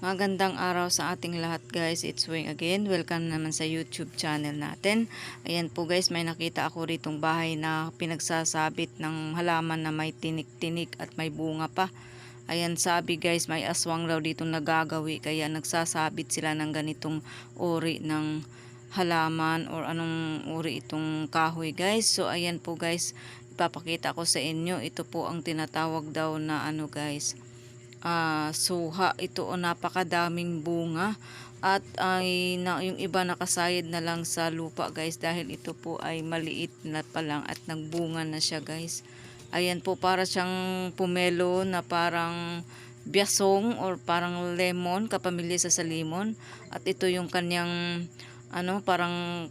Magandang araw sa ating lahat guys. It's Wing again. Welcome naman sa YouTube channel natin. Ayan po guys, may nakita ako ritong bahay na pinagsasabit ng halaman na may tinik-tinik at may bunga pa. Ayan sabi guys, may aswang daw dito nagagawi kaya nagsasabit sila ng ganitong uri ng halaman or anong uri itong kahoy guys. So ayan po guys, ipapakita ko sa inyo. Ito po ang tinatawag daw na ano guys ah, suha. Ito o napakadaming bunga at ay na, yung iba nakasayad na lang sa lupa guys dahil ito po ay maliit na pa lang at nagbunga na siya guys. Ayan po para siyang pumelo na parang biasong or parang lemon kapamilya sa sa lemon at ito yung kanyang ano parang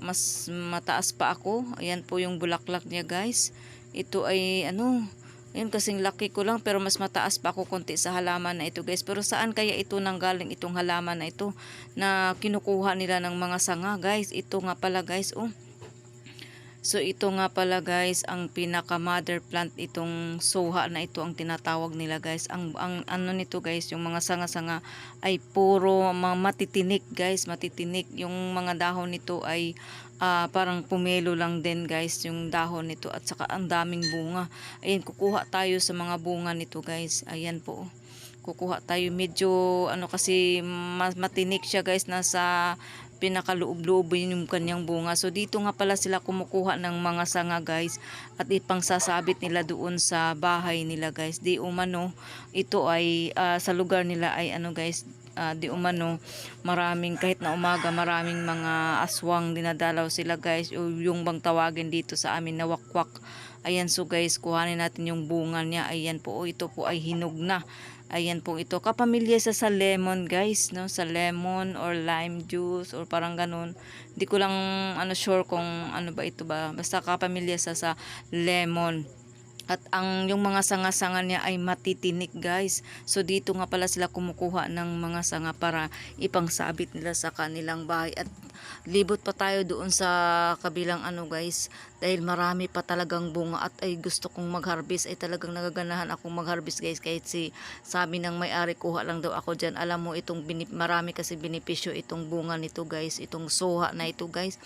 mas mataas pa ako. Ayan po yung bulaklak niya guys. Ito ay ano Ayun kasing laki ko lang pero mas mataas pa ako konti sa halaman na ito guys. Pero saan kaya ito nanggaling itong halaman na ito na kinukuha nila ng mga sanga guys. Ito nga pala guys oh. So ito nga pala guys ang pinaka mother plant itong soha na ito ang tinatawag nila guys. Ang, ang ano nito guys yung mga sanga-sanga ay puro mga matitinik guys matitinik. Yung mga dahon nito ay ah, parang pumelo lang din guys yung dahon nito at saka ang daming bunga. Ayan kukuha tayo sa mga bunga nito guys. Ayan po. Kukuha tayo medyo ano kasi matinik siya guys nasa pinakaloob-loob yun yung kanyang bunga. So dito nga pala sila kumukuha ng mga sanga guys at ipang sasabit nila doon sa bahay nila guys. Di umano ito ay ah, sa lugar nila ay ano guys ah, di umano maraming kahit na umaga maraming mga aswang dinadalaw sila guys o yung bang tawagin dito sa amin na wakwak. Ayan so guys kuhanin natin yung bunga niya. Ayan po ito po ay hinog na. Ayan po ito. Kapamilya sa sa lemon guys, no? Sa lemon or lime juice or parang ganun. Hindi ko lang ano sure kung ano ba ito ba. Basta kapamilya sa sa lemon. At ang yung mga sanga-sanga niya ay matitinik guys. So dito nga pala sila kumukuha ng mga sanga para ipangsabit nila sa kanilang bahay. At libot pa tayo doon sa kabilang ano guys. Dahil marami pa talagang bunga at ay gusto kong mag-harvest. Ay talagang nagaganahan akong mag-harvest guys. Kahit si sabi ng may-ari kuha lang daw ako dyan. Alam mo itong binip, marami kasi benepisyo itong bunga nito guys. Itong soha na ito guys.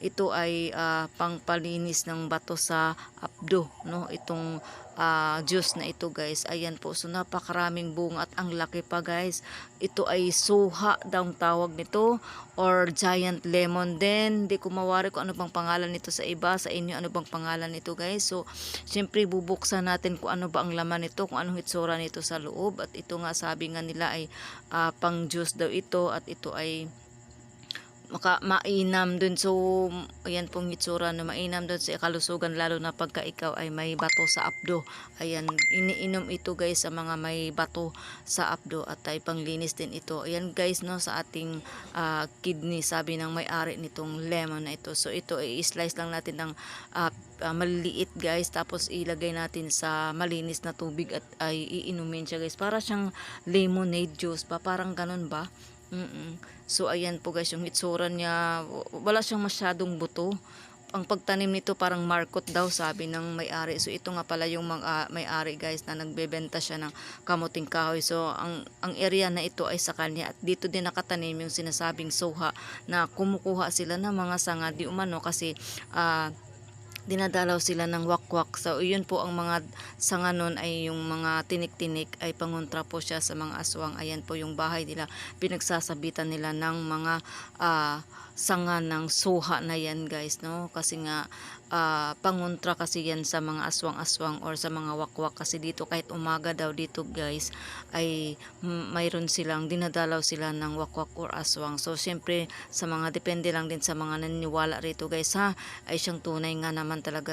Ito ay ah, pangpalinis ng bato sa abdo. No? Itong ah, juice na ito guys. Ayan po. So napakaraming bunga at ang laki pa guys. Ito ay suha daw ang tawag nito or giant lemon din. Hindi ko mawari kung ano bang pangalan nito sa iba. Sa inyo ano bang pangalan nito guys. So syempre bubuksan natin kung ano ba ang laman nito. Kung anong hitsura nito sa loob. At ito nga sabi nga nila ay ah, pang juice daw ito. At ito ay maka mainam dun so ayan pong itsura na mainam dun sa kalusugan lalo na pagka ikaw ay may bato sa abdo. Ayan iniinom ito guys sa mga may bato sa abdo at ay panglinis din ito. Ayan guys no sa ating ah, kidney sabi ng may-ari nitong lemon na ito. So ito ay slice lang natin ng ah, ah, maliliit guys tapos ilagay natin sa malinis na tubig at ay iinumin siya guys. Para siyang lemonade juice pa parang ganun ba Mm-mm. So ayan po guys yung itsura niya wala siyang masyadong buto. Ang pagtanim nito parang markot daw sabi ng may-ari. So ito nga pala yung mga may-ari guys na nagbebenta siya ng kamuting kahoy. So ang ang area na ito ay sa kanya. At dito din nakatanim yung sinasabing soha na kumukuha sila ng mga sanga di umano kasi ah dinadalaw sila ng wakwak. So, yun po ang mga sanga nun ay yung mga tinik-tinik ay pangontra po siya sa mga aswang. Ayan po yung bahay nila. Pinagsasabitan nila ng mga ah, sanga ng suha na yan guys. No? Kasi nga ah, pangontra kasi yan sa mga aswang-aswang or sa mga wakwak. Kasi dito kahit umaga daw dito guys ay mayroon silang dinadalaw sila ng wakwak or aswang. So, syempre sa mga depende lang din sa mga naniniwala rito guys ha ay siyang tunay nga naman talaga